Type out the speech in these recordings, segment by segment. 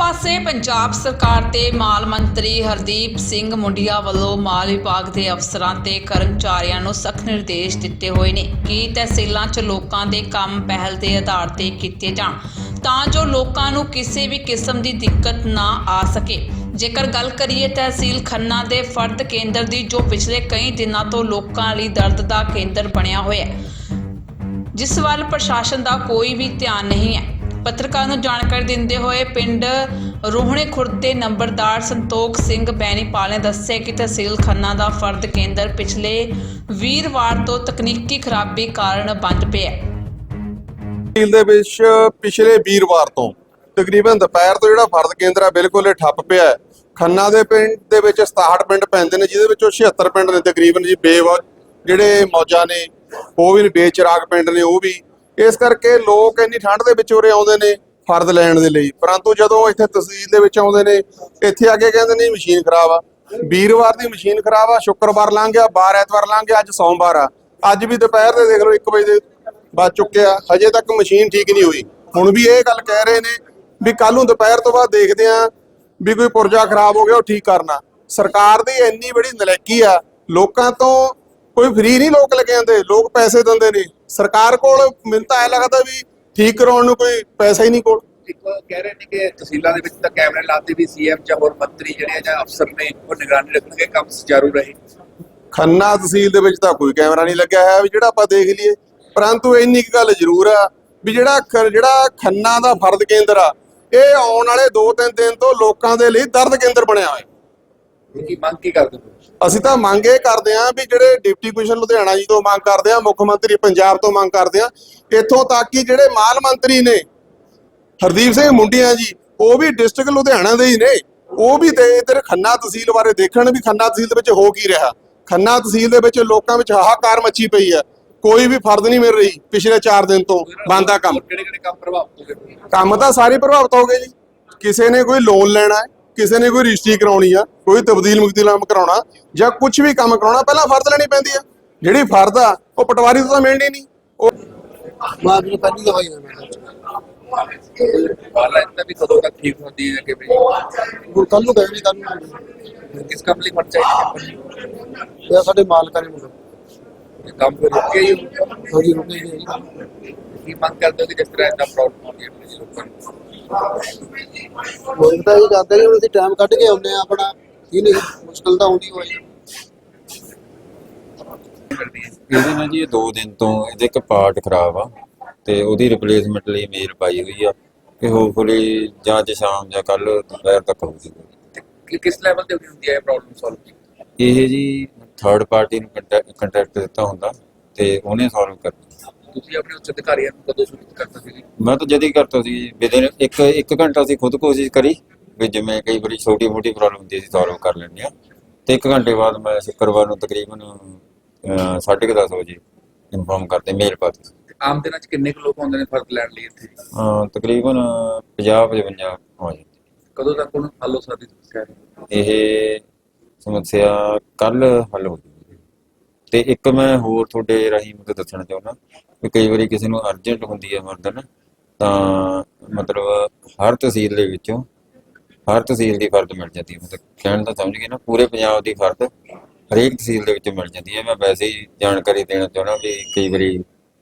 ਪਾਸੇ ਪੰਜਾਬ ਸਰਕਾਰ ਤੇ ਮਾਲ ਮੰਤਰੀ ਹਰਦੀਪ ਸਿੰਘ ਮੁੰਡਿਆ ਵੱਲੋਂ ਮਾਲ ਵਿਭਾਗ ਦੇ ਅਫਸਰਾਂ ਤੇ ਕਰਮਚਾਰੀਆਂ ਨੂੰ ਸਖਤ ਨਿਰਦੇਸ਼ ਦਿੱਤੇ ਹੋਏ ਨੇ। ਕਿ ਤਹਿਸੀਲਾਂ 'ਚ ਲੋਕਾਂ ਦੇ ਕੰਮ ਪਹਿਲ ਦੇ ਆਧਾਰ ਤੇ ਕੀਤੇ ਜਾਣ, ਤਾਂ ਜੋ ਲੋਕਾਂ ਨੂੰ ਕਿਸੇ ਵੀ ਕਿਸਮ ਦੀ ਦਿੱਕਤ ਨਾ ਆ ਸਕੇ। ਜੇਕਰ ਗੱਲ ਕਰੀਏ ਤਹਿਸੀਲ ਖੰਨਾ ਦੇ ਫਰਦ ਕੇਂਦਰ ਦੀ, ਜੋ ਪਿਛਲੇ ਕਈ ਦਿਨਾਂ ਤੋਂ ਲੋਕਾਂ ਲਈ ਦਰਦ ਦਾ ਕੇਂਦਰ ਬਣਿਆ ਹੋਇਆ ਹੈ, ਜਿਸ ਵੱਲ ਪ੍ਰਸ਼ਾਸਨ ਦਾ ਕੋਈ ਵੀ ਧਿਆਨ ਨਹੀਂ ਹੈ। ਪੱਤਰਕਾਰ ਨੂੰ ਜਾਣਕਾਰੀ ਦਿੰਦੇ ਹੋਏ ਪਿੰਡ ਰੋਹਣੇ ਖੁਰਦ ਦੇ ਨੰਬਰਦਾਰ ਸੰਤੋਖ ਸਿੰਘ ਬੈਣੀਪਾਲ ਨੇ ਦੱਸਿਆ ਕਿ ਤਹਿਸੀਲ ਖੰਨਾ ਦਾ ਫਰਦ ਕੇਂਦਰ ਪਿਛਲੇ ਵੀਰਵਾਰ ਤੋਂ ਤਕਨੀਕੀ ਖਰਾਬੀ ਕਾਰਨ ਬੰਦ ਪਿਆ ਹੈ। ਝੀਲ ਦੇ ਵਿੱਚ ਪਿਛਲੇ ਵੀਰਵਾਰ ਤੋਂ ਤਕਰੀਬਨ ਦੁਪਹਿਰ ਤੋਂ ਜਿਹੜਾ ਫਰਦ ਕੇਂਦਰ ਹੈ ਬਿਲਕੁਲ ਇਹ ਠੱਪ ਪਿਆ ਹੈ। ਖੰਨਾ ਦੇ ਪਿੰਡ ਦੇ ਵਿੱਚ 67 ਪਿੰਡ ਪੈਂਦੇ ਨੇ, ਜਿਹਦੇ ਵਿੱਚੋਂ 76 ਪਿੰਡ ਨੇ ਤਕਰੀਬਨ ਜੀ, ਬੇਵ ਜਿਹੜੇ ਮੌਜਾਂ ਨੇ, ਉਹ ਵੀ ਨੇ, ਬੇਚਰਾਗ ਪਿੰਡ ਨੇ, ਉਹ ਵੀ ਇਸ ਕਰਕੇ ਲੋਕ ਇੰਨੀ ਠੰਡ ਦੇ ਵਿੱਚ ਉਰੇ ਆਉਂਦੇ ਨੇ ਫਰਦ ਲੈਣ ਦੇ ਲਈ। ਪਰੰਤੂ ਜਦੋਂ ਇੱਥੇ ਤਹਿਸੀਲ ਦੇ ਵਿੱਚ ਆਉਂਦੇ ਨੇ, ਇੱਥੇ ਆ ਕੇ ਕਹਿੰਦੇ ਨੇ ਮਸ਼ੀਨ ਖਰਾਬ ਆ। ਵੀਰਵਾਰ ਦੀ ਮਸ਼ੀਨ ਖਰਾਬ ਆ, ਸ਼ੁੱਕਰਵਾਰ ਲੰਘ ਗਿਆ, ਬਾਰ ਐਤਵਾਰ ਲੰਘ ਗਿਆ, ਅੱਜ ਸੋਮਵਾਰ ਆ। ਅੱਜ ਵੀ ਦੁਪਹਿਰ ਦੇ ਦੇਖ ਲਓ 1 ਵਜੇ ਦੇ ਬਾਅਦ ਚੁੱਕਿਆ ਹਜੇ ਤੱਕ ਮਸ਼ੀਨ ਠੀਕ ਨਹੀਂ ਹੋਈ। ਹੁਣ ਵੀ ਇਹ ਗੱਲ ਕਹਿ ਰਹੇ ਨੇ ਵੀ ਕੱਲ ਨੂੰ ਦੁਪਹਿਰ ਤੋਂ ਬਾਅਦ ਦੇਖਦੇ ਆਂ ਵੀ ਕੋਈ ਪੁਰਜਾ ਖਰਾਬ ਹੋ ਗਿਆ, ਉਹ ਠੀਕ ਕਰਨਾ। ਸਰਕਾਰ ਦੀ ਇੰਨੀ ਬੜੀ ਨਲਾਇਕੀ ਆ, ਲੋਕਾਂ ਤੋਂ ਕੋਈ ਫ੍ਰੀ ਨਹੀਂ ਲੋਕ ਲੈ ਕੇ ਲੋਕ ਪੈਸੇ ਦਿੰਦੇ ਨੇ। ਸਰਕਾਰ ਕੋਲ ਮੈਨੂੰ ਤਾਂ ਐ ਲੱਗਦਾ ਵੀ ਠੀਕ ਕਰਾਉਣ ਨੂੰ ਕੋਈ ਪੈਸਾ ਹੀ ਨਹੀਂ ਕੋਲ। ਇੱਕ ਕਹਿ ਰਹੇ ਨੇ ਕਿ ਤਹਿਸੀਲਾਂ ਦੇ ਵਿੱਚ ਤਾਂ ਕੈਮਰੇ ਲਾਤੇ ਵੀ ਸੀਐਮ ਜਾਂ ਹੋਰ ਮੰਤਰੀ ਜਿਹੜੇ ਆ ਜਾਂ ਅਫਸਰ ਨੇ ਉਹ ਨਿਗਰਾਨੀ ਰੱਖਣਗੇ ਕੰਮ ਸੁਚਾਰੂ ਰਹੇ। ਖੰਨਾ ਤਹਿਸੀਲ ਦੇ ਵਿੱਚ ਤਾਂ ਕੋਈ ਕੈਮਰਾ ਨਹੀਂ ਲੱਗਿਆ ਹੋਇਆ ਵੀ ਜਿਹੜਾ ਆਪਾਂ ਦੇਖ ਲਈਏ। ਪਰੰਤੂ ਇੰਨੀ ਕੁ ਗੱਲ ਜ਼ਰੂਰ ਆ ਵੀ ਜਿਹੜਾ ਜਿਹੜਾ ਖੰਨਾ ਦਾ ਫਰਦ ਕੇਂਦਰ ਆ ਇਹ ਆਉਣ ਵਾਲੇ 2-3 ਦਿਨ ਤੋਂ ਲੋਕਾਂ ਦੇ ਲਈ ਦਰਦ ਕੇਂਦਰ ਬਣਿਆ ਹੋਇਆ। ਕੀ ਮੰਗ ਕੀ ਕਰਦੇ ਹੋ? ਅਸੀਂ ਤਾਂ ਮੰਗ ਇਹ ਕਰਦੇ ਆਂ ਵੀ ਜਿਹੜੇ ਡਿਪਟੀ ਕਮਿਸ਼ਨਰ ਲੁਧਿਆਣਾ ਜੀ ਤੋਂ ਮੰਗ ਕਰਦੇ ਆਂ ਮੁੱਖ ਮੰਤਰੀ ਪੰਜਾਬ ਤੋਂ ਮੰਗ ਕਰਦੇ ਆਂ ਇੱਥੋਂ ਤੱਕ ਕਿ ਜਿਹੜੇ ਮਾਲ ਮੰਤਰੀ ਨੇ ਹਰਦੀਪ ਸਿੰਘ ਮੁੰਡੀਆਂ ਜੀ ਉਹ ਵੀ ਡਿਸਟ੍ਰਿਕਟ ਲੁਧਿਆਣਾ ਦੇ ਹੀ ਨੇ ਉਹ ਵੀ ਤੇ ਇਧਰ ਖੰਨਾ ਤਹਿਸੀਲ ਬਾਰੇ ਦੇਖਣ ਵੀ ਖੰਨਾ ਤਹਿਸੀਲ ਦੇ ਵਿੱਚ ਹੋ ਕੀ ਰਿਹਾ। ਖੰਨਾ ਤਹਿਸੀਲ ਦੇ ਵਿੱਚ ਲੋਕਾਂ ਵਿੱਚ ਹਾਹਾਕਾਰ ਮੱਚੀ ਪਈ ਹੈ ਕੋਈ ਵੀ ਫਰਦ ਨਹੀਂ ਮਿਲ ਰਹੀ ਪਿਛਲੇ 4 ਦਿਨ ਤੋਂ ਬੰਦਾ ਕੰਮ। ਕਿਹੜੇ ਕਿਹੜੇ ਕੰਮ ਪ੍ਰਭਾਵਿਤ ਹੋ ਗਏ? ਕੰਮ ਤਾਂ ਸਾਰੇ ਪ੍ਰਭਾਵਿਤ ਹੋ ਗਏ ਜੀ। ਕਿਸੇ ਨੇ ਕੋਈ ਲੋਨ ਲੈਣਾ ਹੈ ਕਿਸੇ ਨੇ ਕੋਈ ਰਜਿਸਟਰੀ ਕਰਾਉਣੀ ਆ ਕੋਈ ਤਬਦੀਲ ਮੁਕਦੀਲਾਮ ਕਰਾਉਣਾ ਜਾਂ ਕੁਝ ਵੀ ਕੰਮ ਕਰਾਉਣਾ ਪਹਿਲਾਂ ਫਰਦ ਲੈਣੀ ਪੈਂਦੀ ਆ। ਜਿਹੜੀ ਫਰਦ ਆ ਉਹ ਪਟਵਾਰੀ ਤੋਂ ਤਾਂ ਮਿਲਣੀ ਨਹੀਂ। ਉਹ ਮਾਂ ਜੀ ਪਹਿਲੀ ਦਵਾਈ ਹੈ ਮੈਂ ਵਾਲਾ ਇੰਦਾ ਵੀ ਕਦੋਂ ਤੱਕ ਠੀਕ ਹੁੰਦੀ ਹੈ ਕਿ ਵੀ ਕੱਲ ਨੂੰ ਗਏ ਨਹੀਂ ਕੱਲ ਨੂੰ ਕਿਸ ਕੰਮ ਲਈ ਖਰਚਾ ਹੈ ਸਾਡੇ ਮਾਲਕਾਂ ਨੇ ਮੁੰਡਾ। ਕੰਮ ਫਿਰ ਰੁਕ ਹੀ। ਥੋੜੀ ਰੁਕੇ ਜੀ। ਕੀ ਮੰਗ ਕਰਦੇ ਹੋ ਕਿ ਜਿਸ ਤਰ੍ਹਾਂ ਇੰਦਾ ਪ੍ਰੋਬਲਮ ਆਉਂਦੀ ਹੈ ਆਪਣੇ ਲੋਕਾਂ ਨੂੰ? ਲੋਕ ਤਾਂ ਇਹ ਕਰਦੇ ਨੇ ਹੁਣ ਅਸੀਂ ਟਾਈਮ ਕੱਢ ਕੇ ਆਉਂਦੇ ਆ ਆਪਣਾ। ਕੀ ਨਹੀਂ ਮੁਸ਼ਕਲ ਤਾਂ ਆਉਂਦੀ ਹੋਈ ਕਰਦੀ ਹੈ ਇਹਦੇ ਨਾਲ ਜੀ ਇਹ 2 ਦਿਨ ਤੋਂ ਇਹਦੇ ਇੱਕ ਪਾਰਟ ਖਰਾਬ ਆ ਤੇ ਉਹਦੀ ਰਿਪਲੇਸਮੈਂਟ ਲਈ ਮੇਲ ਪਾਈ ਹੋਈ ਆ ਕਿ ਹੋਪਫੁਲੀ ਜਾਂ ਅੱਜ ਸ਼ਾਮ ਜਾਂ ਕੱਲ ਦੁਪਹਿਰ ਤੱਕ ਹੋ ਜਾਊਗਾ ਤੇ ਕਿ- ਕਿਸ ਲੈਵਲ ਤੇ ਹੁੰਦੀ ਹੈ ਇਹ ਪ੍ਰੋਬਲਮ ਸੋਲਵ ਇਹ ਜੀ ਥਰਡ ਪਾਰਟੀ ਨੂੰ ਕੰਟੈਕਟ ਦਿੱਤਾ ਹੁੰਦਾ ਤੇ ਉਹਨੇ ਸੋਲਵ ਕਰਨਾ। ਤੁਸੀਂ ਆਪਣੇ ਉੱਚ ਅਧਿਕਾਰੀਆਂ ਨੂੰ ਕਦੋਂ ਸੂਚਿਤ ਕਰਤਾ ਸੀ ਮੈਂ ਤਾਂ ਜਦ ਹੀ ਕਰਤਾ ਸੀ ਵਿਦਿਨ ਇੱਕ ਇੱਕ ਘੰਟਾ ਅਸੀਂ ਖੁਦ ਕੋਸ਼ਿਸ਼ ਕਰੀ ਵੀ ਜਿਵੇਂ ਕਈ ਵਾਰੀ ਛੋਟੀ ਮੋਟੀ ਪ੍ਰੋਬਲਮ ਹੁੰਦੀ ਸੀ ਸੋਲਵ ਕਰ ਲੈਂਦੇ ਆ ਤੇ ਇੱਕ ਘੰਟੇ ਬਾਅਦ ਮੈਂ ਸ਼ੁੱਕਰਵਾਰ ਨੂੰ ਤਕਰੀਬਨ 10:30 ਵਜੇ ਇਨਫੋਰਮ ਕਰਦੇ ਮੇਲ ਪਾਤੀ। ਸੀ। ਆਮ ਦਿਨਾਂ 'ਚ ਕਿੰਨੇ ਕੁ ਲੋਕ ਆਉਂਦੇ ਨੇ ਫ਼ਰਕ ਲੈਣ ਲਈ ਇੱਥੇ? ਅਹ ਤਕਰੀਬਨ 50 55 ਹੋ ਜਾਂਦੇ। ਕਦੋਂ ਤੱਕ ਉਹਨੂੰ ਹੱਲ ਹੋ ਸਕਦੀ? ਇਹ ਸਮੱਸਿਆ ਕੱਲ ਹੱਲ ਹੋ ਜੂਗੀ। ਤੇ ਇੱਕ ਮੈਂ ਹੋਰ ਤੁਹਾਡੇ ਰਾਹੀਂ ਮਤਲਬ ਦੱਸਣਾ ਚਾਹੁੰਦਾ ਕਿ ਕਈ ਵਾਰੀ ਕਿਸੇ ਨੂੰ ਅਰਜੈਂਟ ਹੁੰਦੀ ਹੈ ਮਰਦਨ ਤਾਂ ਮਤਲਬ ਹਰ ਤਹਿਸੀਲ ਦੇ ਵਿੱਚੋਂ ਹਰ ਤਹਿਸੀਲ ਦੀ ਫਰਦ ਮਿਲ ਜਾਂਦੀ ਹੈ। ਮਤਲਬ ਕਹਿਣ ਦਾ ਸਮਝ ਗਏ ਨਾ ਪੂਰੇ ਪੰਜਾਬ ਦੀ ਫਰਦ ਹਰੇਕ ਤਹਿਸੀਲ ਦੇ ਵਿੱਚ ਮਿਲ ਜਾਂਦੀ ਹੈ। ਮੈਂ ਵੈਸੇ ਹੀ ਜਾਣਕਾਰੀ ਦੇਣਾ ਚਾਹੁੰਦਾ ਵੀ ਕਈ ਵਾਰੀ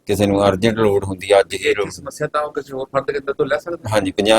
ਕਿਸੇ ਨੂੰ ਅਰਜੈਂਟ ਲੋੜ ਹੁੰਦੀ ਹੈ ਅੱਜ ਹੀ ਲੋੜ ਸਮੱਸਿਆ ਤਾਂ ਉਹ ਕਿਸੇ ਹੋਰ ਫਰਦ ਕੇਂਦਰ ਤੋਂ ਲੈ ਸਕਦੇ। ਹਾਂਜੀ 50